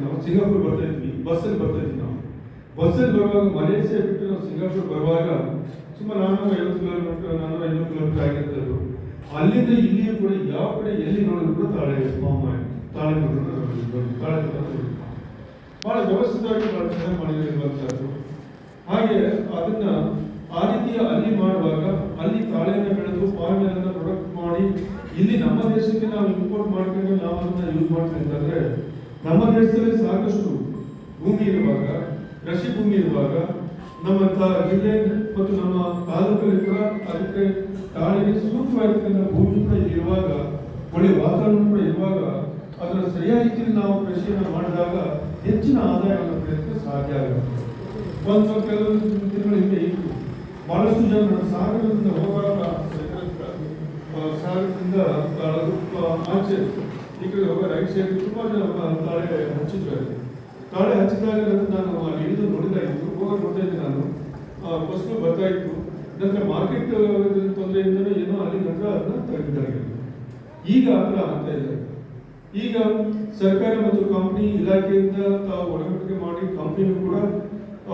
ನಾವು ಸಿಂಗಾಪುರ್ ಬರ್ತಾ ಇದ್ವಿ, ಬಸ್ಸಲ್ಲಿ ಬರ್ತಾ ಇದ್ವಿ ನಾವು. ಬಸ್ಸಲ್ಲಿ ಬರುವಾಗ ಮಲೇಷ್ಯಾ ಬಿಟ್ಟು ನಾವು ಸಿಂಗಾಪುರ್ ಬರುವಾಗ ಸುಮಾರು ನಾನ್ನೂರ ಐವತ್ತು ಕಿಲೋಮೀಟರ್, ನಾನ್ನೂರ ಐವತ್ತು ಕಿಲೋಮೀಟರ್ ಆಗಿರ್ತದೆ ಅಲ್ಲಿಂದ ಇಲ್ಲಿಯೂ ಕೂಡ ಯಾವ ಕಡೆ ಎಲ್ಲಿ ನೋಡಿದ್ರು ಕೂಡ ತಾಳೆ ಫಾರ್ಮ್ ತಾಳೆ ತಾಳೆ ಭಾಳ ವ್ಯವಸ್ಥಿತವಾಗಿ ಭಾಳ ಚೆನ್ನಾಗಿ ಮಾಡಿರುವಂತಹದ್ದು ಹಾಗೆ ಅದನ್ನ ಆ ರೀತಿ ಅಲ್ಲಿ ಮಾಡುವಾಗ ಅಲ್ಲಿ ತಾಳೆಯನ್ನು ಬೆಳೆದು ಪಾಲ್ಮೆಯನ್ನು ಪ್ರೊಡಕ್ಟ್ ಮಾಡಿ, ಇಲ್ಲಿ ನಮ್ಮ ದೇಶಕ್ಕೆ ನಾವು ಇಂಪೋರ್ಟ್ ಮಾಡ್ಕೊಂಡು ನಾವು ಅದನ್ನ ಯೂಸ್ ಮಾಡ್ತಾ ಅಂತಂದ್ರೆ ನಮ್ಮ ದೇಶದಲ್ಲಿ ಸಾಕಷ್ಟು ಭೂಮಿ ಇರುವಾಗ, ಕೃಷಿ ಭೂಮಿ ಇರುವಾಗ, ನಮ್ಮ ಜಿಲ್ಲೆ ಮತ್ತು ನಮ್ಮ ತಾಲೂಕಲ್ಲಿ ಕೂಡ ಅದಕ್ಕೆ ತಾಳಿಗೆ ಸೂಕ್ತವಾಗಿರ್ತಕ್ಕಂಥ ಭೂಮಿ ಕೂಡ ಇರುವಾಗ, ಒಳ್ಳೆ ವಾತಾವರಣ ಕೂಡ ಇರುವಾಗ, ಅದರ ಸರಿಯಾದ ರೀತಿಯಲ್ಲಿ ನಾವು ಕೃಷಿಯನ್ನು ಮಾಡಿದಾಗ ಹೆಚ್ಚಿನ ಆದಾಯವನ್ನು ಪಡೆಯಲಿಕ್ಕೆ ಸಾಧ್ಯ ಆಗುತ್ತೆ. ಒಂದು ಸ್ವಲ್ಪ ಕೆಲವು ದಿನಗಳ ಹಿಂದೆ ಇತ್ತು. ಬಹಳಷ್ಟು ಜನ ಸಾಗರದಿಂದ ಹೋಗುವಾಗ ಸಾಗರದಿಂದ ಆಚೆ ಈ ಒಬ್ಬ ರೈಟ್ ಸೈಡ್ ತುಂಬಾ ಜನ ತಾಳೆ ಹಚ್ಚಿದ್ರು ಅಲ್ಲಿ. ತಾಳೆ ಹಚ್ಚಿದಾಗ ನಾನು ಅಲ್ಲಿ ಇಳಿದು ನೋಡಿದಾಗಿತ್ತು ಹೋಗಿ ನೋಡ್ತಾ ಇದ್ದೆ ನಾನು. ಫಸ್ಟ್ ಬರ್ತಾ ಇತ್ತು ನಂತರ ಮಾರ್ಕೆಟ್ ತೊಂದರೆಯಿಂದನೂ ಏನೋ ಅಲ್ಲಿ ನಂತರ ಅದನ್ನ ತೆಗೆದಿದ್ದಾರೆ. ಈಗ ಆ ಥರ ಆಗ್ತಾ ಇದೆ. ಈಗ ಸರ್ಕಾರ ಮತ್ತು ಕಂಪ್ನಿ ಇಲಾಖೆಯಿಂದ ತಾವು ಒಡಂಬಡಿಕೆ ಮಾಡಿ ಕಂಪ್ನಿನೂ ಕೂಡ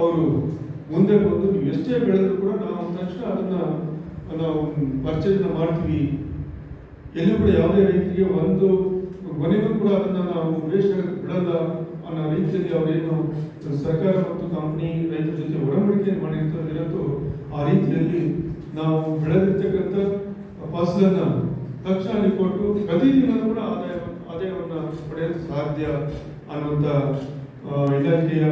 ಅವರು ಮುಂದೆ ಬಂದು ನೀವು ಎಷ್ಟೇ ಬೆಳೆದ್ರು ಕೂಡ ನಾವು ತಕ್ಷಣ ಅದನ್ನ, ನಾವು ಪರ್ಚೇಸ್ ಮಾಡ್ತೀವಿ. ಎಲ್ಲೂ ಕೂಡ ಯಾವುದೇ ರೈತರಿಗೆ ಒಂದು ಕೊನೆಗೂ ಕೂಡ ಅದನ್ನು ನಾವು ವೇಸ್ಟ್ ಬಿಡಲ್ಲ ಅನ್ನೋ ರೀತಿಯಲ್ಲಿ ಅವರೇನು ಸರ್ಕಾರ ಮತ್ತು ಕಂಪನಿ ರೈತರ ಜೊತೆ ಒಡಂಬಡಿಕೆ ಮಾಡಿರ್ತಕ್ಕಂಥದ್ದು ಆ ರೀತಿಯಲ್ಲಿ ನಾವು ಬೆಳೆದಿರ್ತಕ್ಕಂಥ ಫಸಲನ್ನ ತಕ್ಷಣ ಕೊಟ್ಟು ಪ್ರತಿ ತಿಂಗಳು ಕೂಡ ಆದಾಯ ಆದಾಯವನ್ನು ಪಡೆಯಲು ಸಾಧ್ಯ ಅನ್ನುವಂಥ ಇಲಾಖೆಯ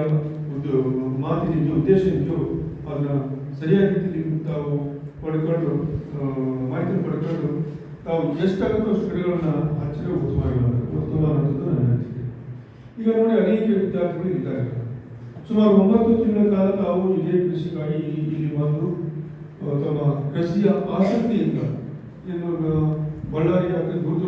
ಒಂದು ಮಾತಿನಿದ್ದು ಉದ್ದೇಶ ಇದ್ದು ಅದನ್ನ ರೀತಿಯಲ್ಲಿ ತಾವು ತಾವು ಎಷ್ಟಾಗುತ್ತೋ ಅಷ್ಟು ಗಿಡಗಳನ್ನ ಹಚ್ಚಿದ್ರೆ ಉತ್ತಮವಾಗಿ ಉತ್ತಮ ಅನ್ನೋದು ನನ್ನ ಅನಿಸಿಕೆ ಈಗ ನೋಡಿ ಅನೇಕ ವಿದ್ಯಾರ್ಥಿಗಳು ಇದ್ದಾರೆ. ಸುಮಾರು ಒಂಬತ್ತು ತಿಂಗಳ ಕಾಲ ತಾವು ಇದೇ ಕೃಷಿಗಾಗಿ ಇಲ್ಲಿ ಬಂದು ತಮ್ಮ ಕೃಷಿಯ ಆಸಕ್ತಿಯಿಂದ ಏನು ಬಳ್ಳಾರಿ ಅಥವಾ ಗುರುತು